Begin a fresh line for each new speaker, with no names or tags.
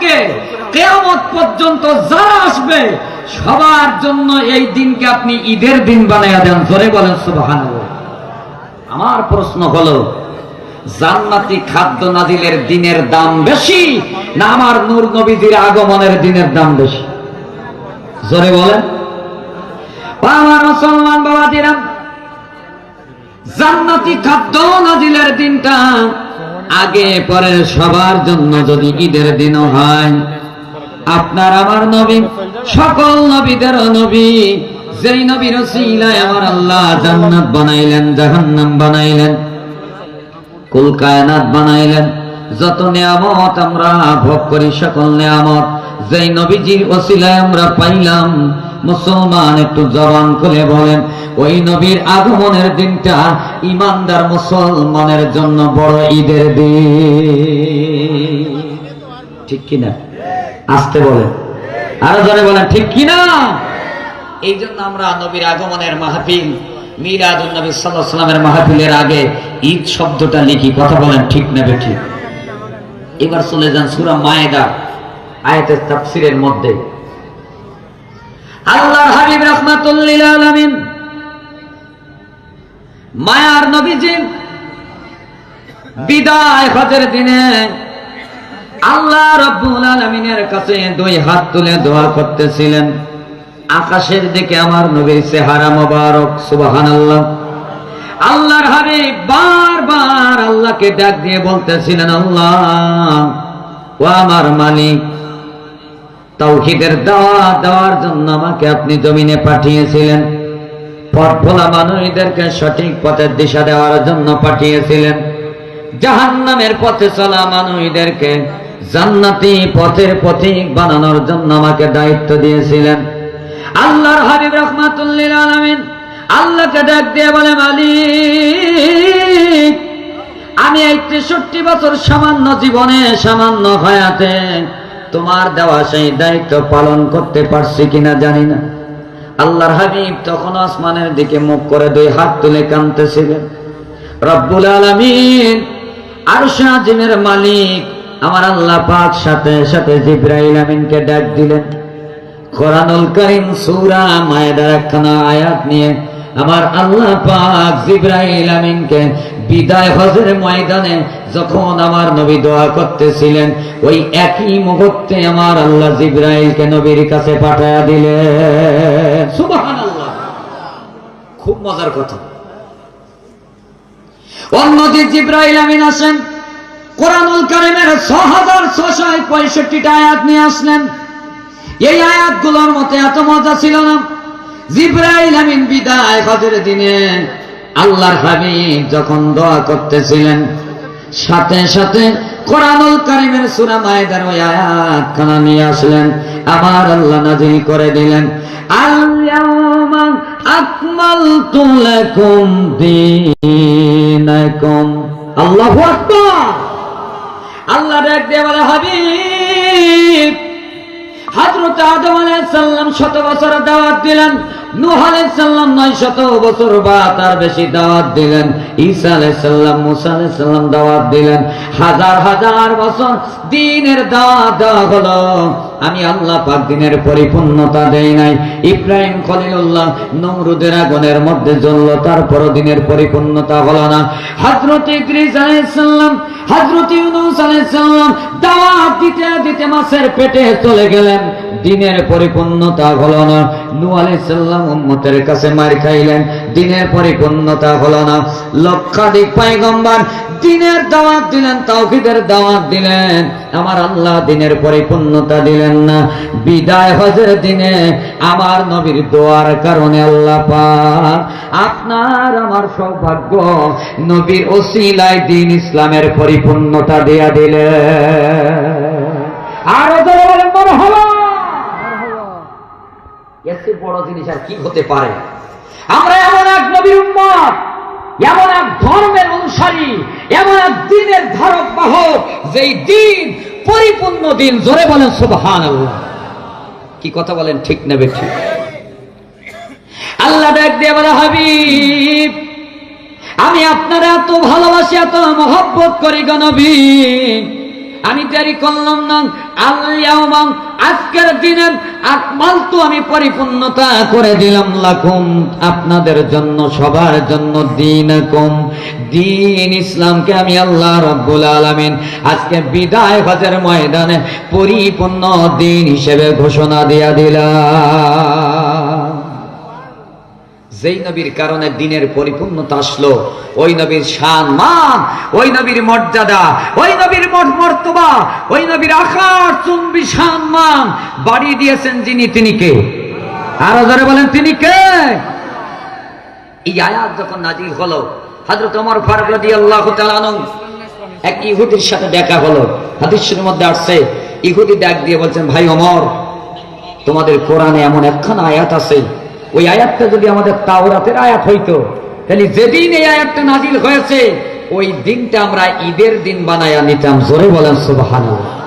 থেকে কেয়ামত পর্যন্ত যারা আসবে, সবার জন্য এই দিনকে আপনি ঈদের দিন বানাইয়া দেন। জোরে বলেন সুবাহান আমার প্রশ্ন হলো, জান্নাতি খাদ্য নাজিলের দিনের দাম বেশি না আমার নূর নবীজির আগমনের দিনের দাম বেশি? জোরে বলেন। আমার মুসলমান বাবাজিরা, জান্নাতি খাদ্য নাজিলের দিনটা আগে পরে সবার জন্য যদি ঈদের দিনও হয়, আপনার আমার নবী, সকল নবীদের নবী, যেই নবীর রসিলায় আমার আল্লাহ জান্নাত বানাইলেন, জাহান্নাম বানাইলেন কুলকায়নাত বানাইলেন যত নিয়ামত আমরা ভোগ করি, সকল নিয়ামত। যেই নবীজির ওসিলায় আমরা পাইলাম, মুসলমান একটু জবান খুলে বলেন, ওই নবীর আগমনের দিনটা ইমানদার মুসলমানের জন্য বড় ঈদের দিন। ঠিক কিনা? আসতে বলেন। আরও জনে বলেন, ঠিক কিনা? এই জন্য আমরা নবীর আগমনের মাহফিল মিলাদুল নবী সাল্লাহ সাল্লামের মাহফিলের আগে ঈদ শব্দটা লিখি, কথা বলেন, ঠিক নেবে ঠিক এবার চলে যান সুরা মায়েদা, আয়াতের তাফসিরের মধ্যে। আল্লাহর হাবিব রহমাতুল্লিল আলামিন মায়ার নবীজি বিদায় হজের দিনে আল্লাহ রব্বুল আলমিনের কাছে দুই হাত তুলে দোয়া করতেছিলেন। আকাশের দিকে আমার নবীর চেহারা মোবারক সুবাহান আল্লাহ আল্লাহর হাবিব বারবার আল্লাহকে ডাক দিয়ে বলতেছিলেন, আল্লাহ, ও আমার মালিক তৌহিদের দাওয়া দেওয়ার জন্য আমাকে আপনি জমিনে পাঠিয়েছিলেন। পথ ভোলা মানুষদেরকে সঠিক পথের দিশা দেওয়ার জন্য পাঠিয়েছিলেন। জাহান্নামের পথে চলা মানুষদেরকে জান্নাতি পথের পথিক বানানোর জন্য আমাকে দায়িত্ব দিয়েছিলেন। আল্লাহর হাবিব রহমাতুল্লিল আলামিন আল্লাহকে ডাক দিয়ে বলে, মালিক আমি এই তেষট্টি বছর সামান্য জীবনে সামান্য হয়াতে তোমার দেওয়া সেই দায়িত্ব পালন করতে পারছি কিনা জানি না। আল্লাহর হাবিব তখন আসমানের দিকে মুখ করে দুই হাত তুলে কাঁদতেছিলেন। রব্বুল আলমিন আর শাহিমের মালিক আমার আল্লাহ পাক সাথে সাথে জিব্রাইল আমিনকে ডাক দিলেন। কোরআনুল করিম সুরা মায়েদার একখানা আয়াত নিয়ে আমার আল্লাহ পাক জিব্রাইল আমিনকে বিদায় হজের ময়দানে যখন আমার নবী দোয়া করতেছিলেন, ওই একই মুহূর্তে আমার আল্লাহ জিব্রাইলকে নবীর কাছে পাঠায়া দিলেন। খুব মজার কথা। অন্যদিন জিব্রাইল আমিন আসেন, কোরআনুল কারিমের ছ হাজার ছশো পঁয়ষট্টিটা আয়াত নিয়ে আসলেন। এই আয়াতগুলোর মতে এত মজা ছিল না। জিব্রাইল আমিন বিদায় হজের দিনে আল্লাহর হাবিব যখন দোয়া করতেছিলেন, সাথে সাথে কোরআনুল কারিমের সূরা মায়েদার ওই আয়াতখানা নিয়ে আসলেন আমার আল্লাহ নাজিল করে দিলেন আল-ইয়াওমা আকমালতু লাকুম দীনাকুম। আল্লাহু আকবার। আল্লাহ ডাক দিয়ে বলে, হাবিব আদম আলাইহিস সালাম শত বছর দাওয়াত দিলেন নূহ আলাইহিস সালাম 900 বছর বা তার বেশি দাওয়াত দিলেন। ঈসা আলাইহিস মুসা আলাইহিস দাওয়াত দিলেন। হাজার হাজার বছর দিনের দাওয়াত দেওয়া হলো। আমি আল্লাহ পাক দিনের পরিপূর্ণতা দেই নাই। ইব্রাহিম খলিলুল্লাহ নমরুদের আগুনের মধ্যে জ্বললো তারপর দিনের পরিপূর্ণতা হলো না। হযরত ইদ্রিস আলাইহিস সালাম, হযরত ইউনূস দাওয়াত দিতে দিতে মাছের পেটে চলে গেলেন। দিনের পরিপূর্ণতা হলো না। নূহ আলাইহিস সালাম উম্মতের কাছে মার খাইলেন, দিনের পরিপূর্ণতা হলো না। লক্ষাধিক পয়গম্বর দিনের দাওয়াত দিলেন, তাওহীদের দাওয়াত দিলেন। আমার আল্লাহ দিনের পরিপূর্ণতা দিলেন না। বিদায় হজের দিনে আমার নবীর দোয়ার কারণে আল্লাহ পাক আপনার, আমার সৌভাগ্য নবীর ওসিলায় দিন ইসলামের পরিপূর্ণতা দেয়া দিলে আরও জোরে বলেন মারহাবা এর চেয়ে বড় জিনিস আর কি হতে পারে? আমরা এমন এক নবীর উম্মত, এমন এক ধর্মের অনুসারী, এমন এক দিনের ধারক বাহক, যেই দিন পরিপূর্ণ দিন, জোরে বলেন সুবহান কি কথা বলেন ঠিক নেবে ঠিক আল্লাহ ডাক দিয়ে বলে, হাবিব, আমি আপনারা এত ভালোবাসি, এত মহব্বত করি গো নবী। আমি তৈরি করলাম না। আল্লাহ আজকের দিনে আকমাল তো আমি পরিপূর্ণতা করে দিলাম লাকুম। আপনাদের জন্য, সবার জন্য দিন কম দিন ইসলামকে আমি আল্লাহ রব্বুল আলমিন আজকে বিদায় হজের ময়দানে পরিপূর্ণ দিন হিসেবে ঘোষণা দিয়া দিলাম। যেই নবীর কারণে দিনের পরিপূর্ণতা আসলো, ওই নবীর শান মান, ওই নবীর মর্যাদা, ওই নবীর মঠ মর্তবা, ওই নবীর আকার চুম্বি শান মান বাড়ি দিয়েছেন যিনি, তিনি কে? আরও ধরে বলেন, তিনি কে? এই আয়াত যখন নাজিল হলো, হযরত ওমর ফারুক রাদিয়াল্লাহু তাআলা এক ইহুদির সাথে দেখা হলো। হাদিসের মধ্যে আসছে, ইহুদি ডাক দিয়ে বলছেন, ভাই ওমর, তোমাদের কোরআনে এমন একখানা আয়াত আছে ওই আয়াতটা যদি আমাদের তাওরাতের আয়াত হইতো, তাহলে যেদিন এই আয়াতটা নাজিল হয়েছে, ওই দিনটা আমরা ঈদের দিন বানায়া নিতাম। জোরে বলেন সুবহানাল্লাহ।